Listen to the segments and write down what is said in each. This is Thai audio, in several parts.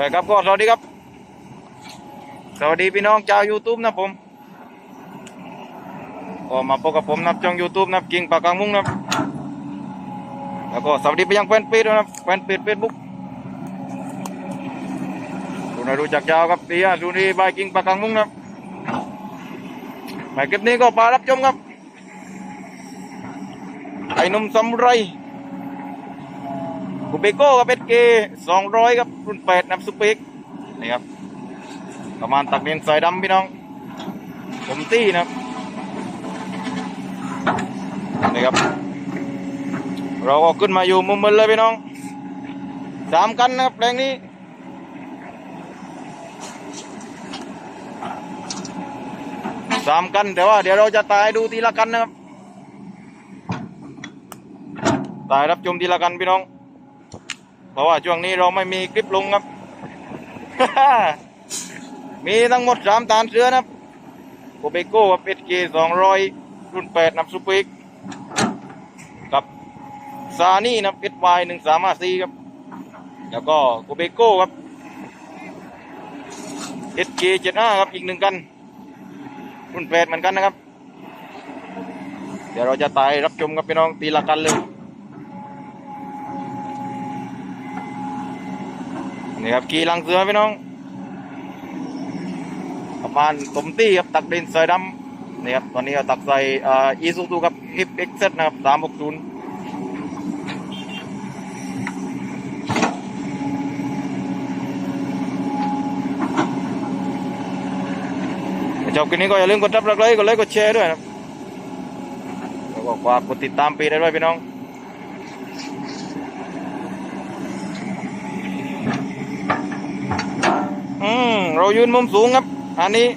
ไปครับก็สวัสดีครับ สวัสดีพี่น้องชาว YouTube นะผมก็มาพบกับผมนะช่อง YouTube นะกิ่งปากกางมุ้งนะแล้วก็สวัสดีไปยังแฟนเพจนะแฟนเพจเฟซบุ๊กดูนะรู้จักยาวครับตีอาสุนีบายกิ่งปากกางมุ้งนะหมายคลิปนี้ก็ปารับชมครับไอ้นุ่มสมุไร กูเบโก้กับเป็ดเกสองร้อยครับรุ่นแปดนับซุปเปกนี่ครับประมาณตักเรียนสายดำพี่น้อง ผมตี้นะครับนี่ครับ เราก็ขึ้นมาอยู่มุมมึนเลยพี่น้องสามกันนะครับแรงนี้สามกันแต่ว่าเดี๋ยวเราจะตายดูทีละกันนะครับตายรับชมทีละกันพี่น้อง เพราะว่าช่วงนี้เราไม่มีคลิปลงครับ มีทั้งหมดสามตานเสือนะครับโกเบโก้กับเอสเสองร้อยรุ่นแปดนับซูเปอร์กับซานี่นะเอสวายหนึ่งสามห้าสี่ครับ แล้วก็โกเบโก้ครับเอสเเจ็ดห้าครับอีกหนึ่งกัน รุ่นแปดเหมือนกันนะครับ เดี๋ยวเราจะตายรับชมกับพี่น้องตีละกันเลย นี่ครับขี่ลังเสือพี่น้องประมาณตมตี้ครับตักดินใส่ดำนี่ครับตอนนี้ก็ตักใส่อ่าอีซูซูกับฮิปเอ็กเซนะครับสามหกศูนย์ชอบคลิปนี้ก็อย่าลืมกดซับสไครต์กดไลค์กดแชร์ด้วยนะครับแล้วก็ฝากกดติดตามปีได้ด้วยพี่น้อง อืม เรายืนมุมสูงครับ อันนี้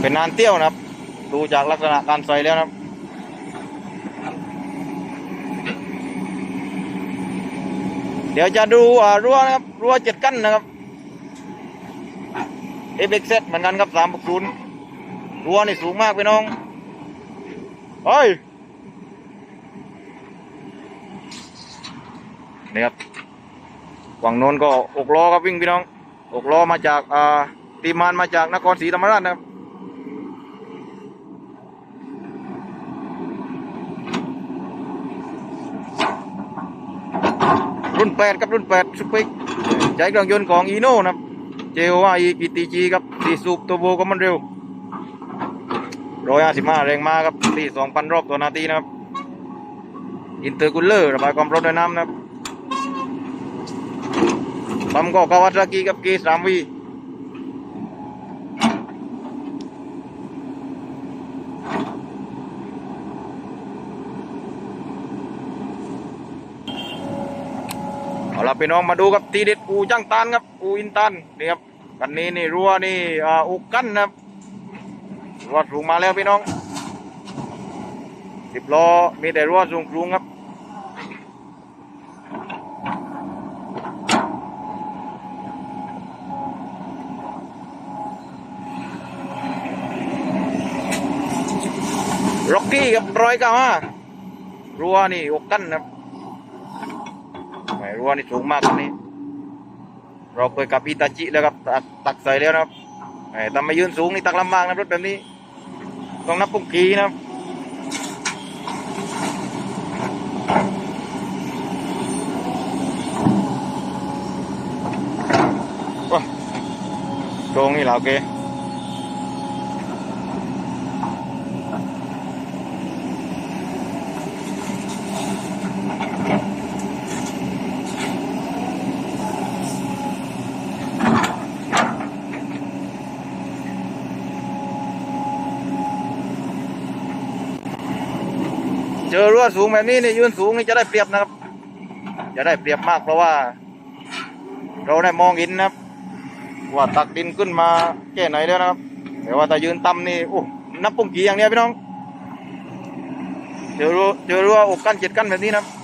เป็นนานเตี้ยวนะครับ ดูจากลักษณะการใส่แล้วนะครับเดี๋ยวจะดูรั้วนะครับรั้วเจ็ดกั้นนะครับเอฟเอ็กเซเหมือนกันครับสามศูนย์รั้วนี่สูงมากพี่น้องเฮ้ย นี่ครับฝั่งโน้นก็อกล้อครับวิ่งพี่น้องอกล้อมาจากอ่าตีมานมาจากนครศรีธรรมราชนะครับรุ่นแปดครับรุ่นแปดซุปเปอร์ใช้เครื่องยนต์ของอีโน่นะครับเจลว่าอีพีตีจีครับสี่สูบตัวโบก็มันเร็วร้อยห้าสิบห้าแรงม้าครับที่สองพันรอบต่อนาทีนะครับ อินเตอร์คูลเลอร์ระบายความร้อนด้วยน้ำนะครับ ปั๊มก็กาวาซากิกับเกสามวีเอาละพี่น้องมาดูครับทีเด็ดปูจ้างตานครับปูอินตันนี่ครับกันนี้นี่รัวนี่อ่าอุกันนะครับรัวสูงมาแล้วพี่น้องสิบล้อมีแต่รัวสูงสูงครับ ร็อกกี้กับร้อยเก้าห้ารั้วนี่อกกันนะครับแหมรั้วนี่สูงมากตัวนี้ เราเคยกับอิตาจิแล้วครับตักตักใส่แล้วนะครับแหมทำไม่ยืนสูงนี่ตักลำบากนะรถแบบนี้ ต้องนับปุ่งกีนะครับว้ตรงนี่เหรอโอเค เจอรั้วสูงแบบนี้นี่ยืนสูงนี่จะได้เปรียบนะครับ จะได้เปรียบมากเพราะว่า เราได้มองเห็นนะครับ ว่าตักดินขึ้นมาแค่ไหนแล้วนะครับ แต่ว่าถ้ายืนต่ำนี่โอ้นับปุ่งกี่อย่างเนี้ยพี่น้อง เจอรั้วเจอรั้วอกกั้นเจ็ดกั้นแบบนี้นะครับ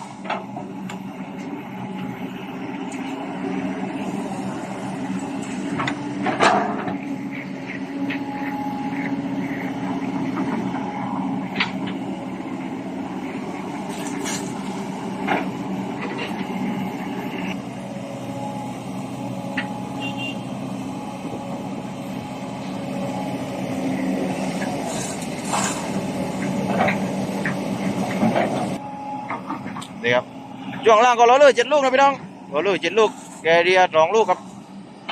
ช่วงล่างก็ล้อเลื่อยเจ็ดลูกนะพี่น้องล้อเลื่อยเจ็ดลูกแกเรียสองลูกครับ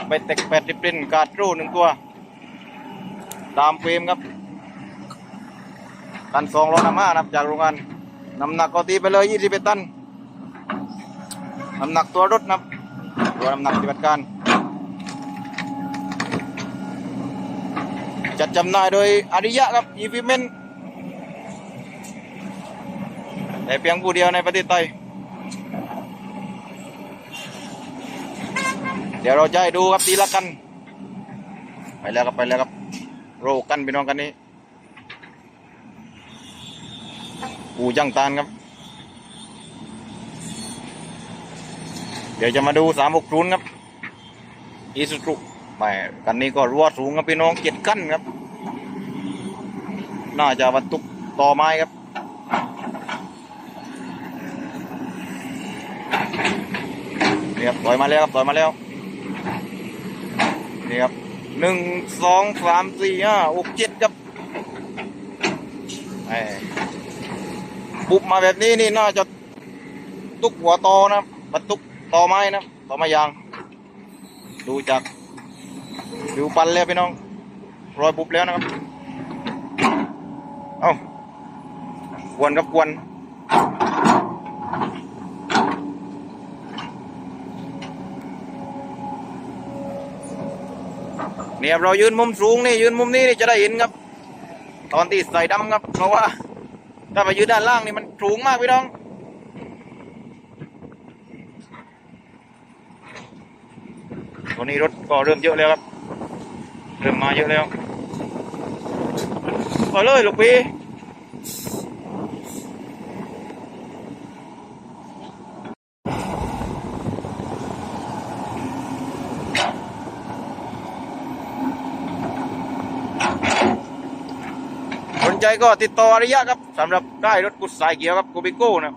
ไปเต็กแปดสิบปรินการ์ดรูหนึ่งตัว ตามเฟรมครับตันสองร้อยห้านะครับจากโรงงานน้ำหนักก็ตีไปเลยยี่สิบเอ็ดตันน้ำหนักตัวรถนะครับตัวน้ำหนักปฏิบัติการจัดจำหน่ายโดยอาริยะครับอีฟิเมน แต่เพียงผู้เดียวในประเทศไทย เดี๋ยวเราจะให้ดูครับทีละกัน ไปแล้วครับไปแล้วครับ โรกันพี่น้องกันนี้ปูจังตานครับ เดี๋ยวจะมาดูสามหกศูนย์ครับอีสุสุแหม่กันนี้ก็รั้วสูงครับพี่น้องเจ็ดขั้นครับ น่าจะบรรทุกต่อไม้ครับ นี่ครับถอยมาแล้วครับถอยมาแล้วนี่ครับหนึ่งสองสามสี่ห้าหกเจ็ดครับแหม่บุบมาแบบนี้นี่น่าจะตุกหัวตอนะบรรทุกตอไม้นะตอไม้ยาง ดูจากดูปันแล้วพี่น้องรอยบุบแล้วนะครับ เอ้ากวนครับกวน เนี่ยเรายืนมุมสูงนี่ยืนมุมนี้นี่จะได้เห็นครับ ตอนที่ใส่ดำครับ เพราะว่า ถ้าไปยืนด้านล่างนี่มันสูงมากพี่น้องตันนี้รถก็เริ่มเยอะแล้วครับ เริ่มมาเยอะแล้วไปเลยลูกพี่ ใจก็ติดต่อระยะครับสำหรับได้รถกุศสายเกียวครับกูบิโก้นะ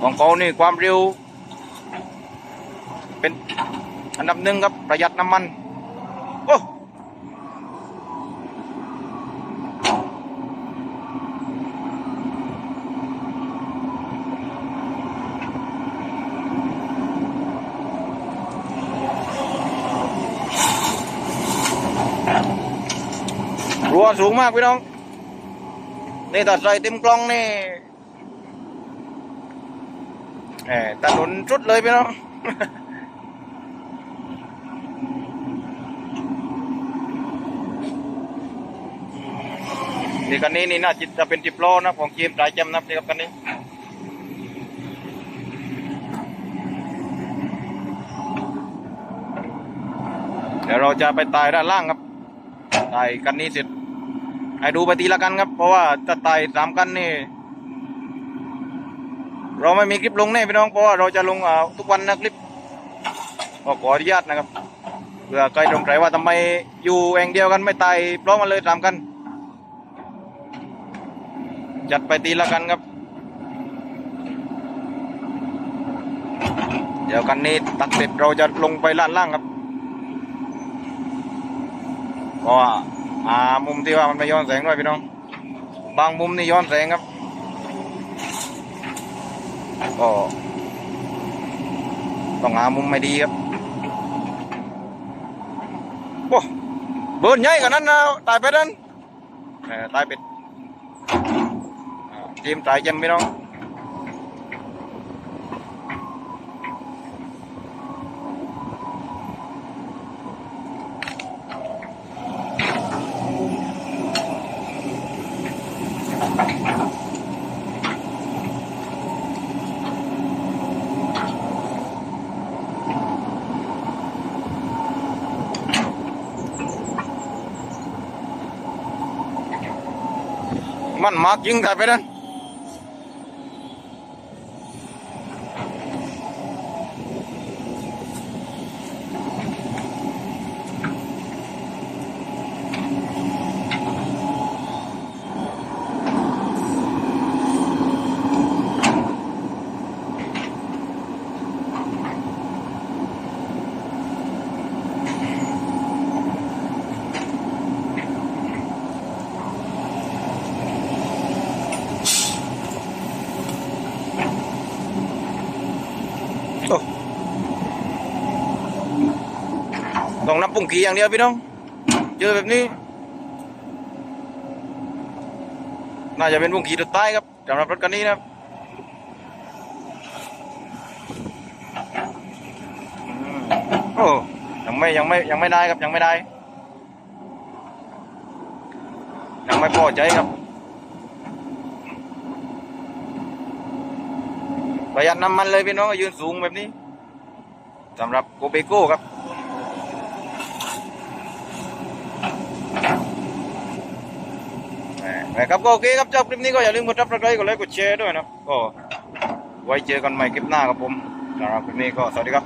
ของเขานี่ความเร็ว เป็นอันดับหนึ่งครับประหยัดน้ำมัน โอ้ รัวสูงมากพี่น้อง นี่ตัดใส่เต็มกล้องนี่แหมถนนสุดเลยพี่น้องนี่คันนี้นี่น่าจิตจะเป็นจิบล้อนะของเกมสายจำนะนี่ครับคันนี้เดี๋ยวเราจะไปตายด้านล่างครับตายกันนี้เสร็จ ให้ดูไปทีละกันครับ เพราะว่าถ้าตายสามกันนี่ เราไม่มีคลิปลงแน่พี่น้อง เพราะว่าเราจะลงอ่าทุกวันนะคลิปก็ขออนุญาตนะครับเผื่อใครสงสัยว่าทำไมอยู่แองเดียวกันไม่ตายพร้อมกันเลยสามกัน จัดไปตีละกันครับ เดี๋ยวกันนี้ตัดเสร็จเราจะลงไปล่านล่างครับเพราะว่า อ่ามุมที่ว่ามันไม่ย้อนแสงด้วยพี่น้อง บางมุมนี่ย้อนแสงครับก็ต้องหามุมไม่ดีครับโอ้เบิร์นใหญ่กว่านั้นนะตายไปนั้นตายเป็ดทีมตายเจมพี่น้อง มันมากยิงตายไปนั้น นับปุ่งกีอย่างเดียวพี่น้อง เจอแบบนี้ น่าจะเป็นปุ่งกีตัวใต้ครับสำหรับรถคันนี้นะครับโอ้ยังไม่ยังไม่ยังไม่ได้ครับยังไม่ได้ ยังไม่พอใจครับประหยัดน้ำมันเลยพี่น้องยืนสูงแบบนี้สำหรับโกเบโก้ครับ นะครับก็โอเคครับชอบคลิปนี้ก็อย่าลืมกดซับสไครต์กดไลค์กดแชร์ด้วยนะก็ไว้เจอกันใหม่คลิปหน้าครับผมสำหรับคลิปนี้ก็สวัสดีครับ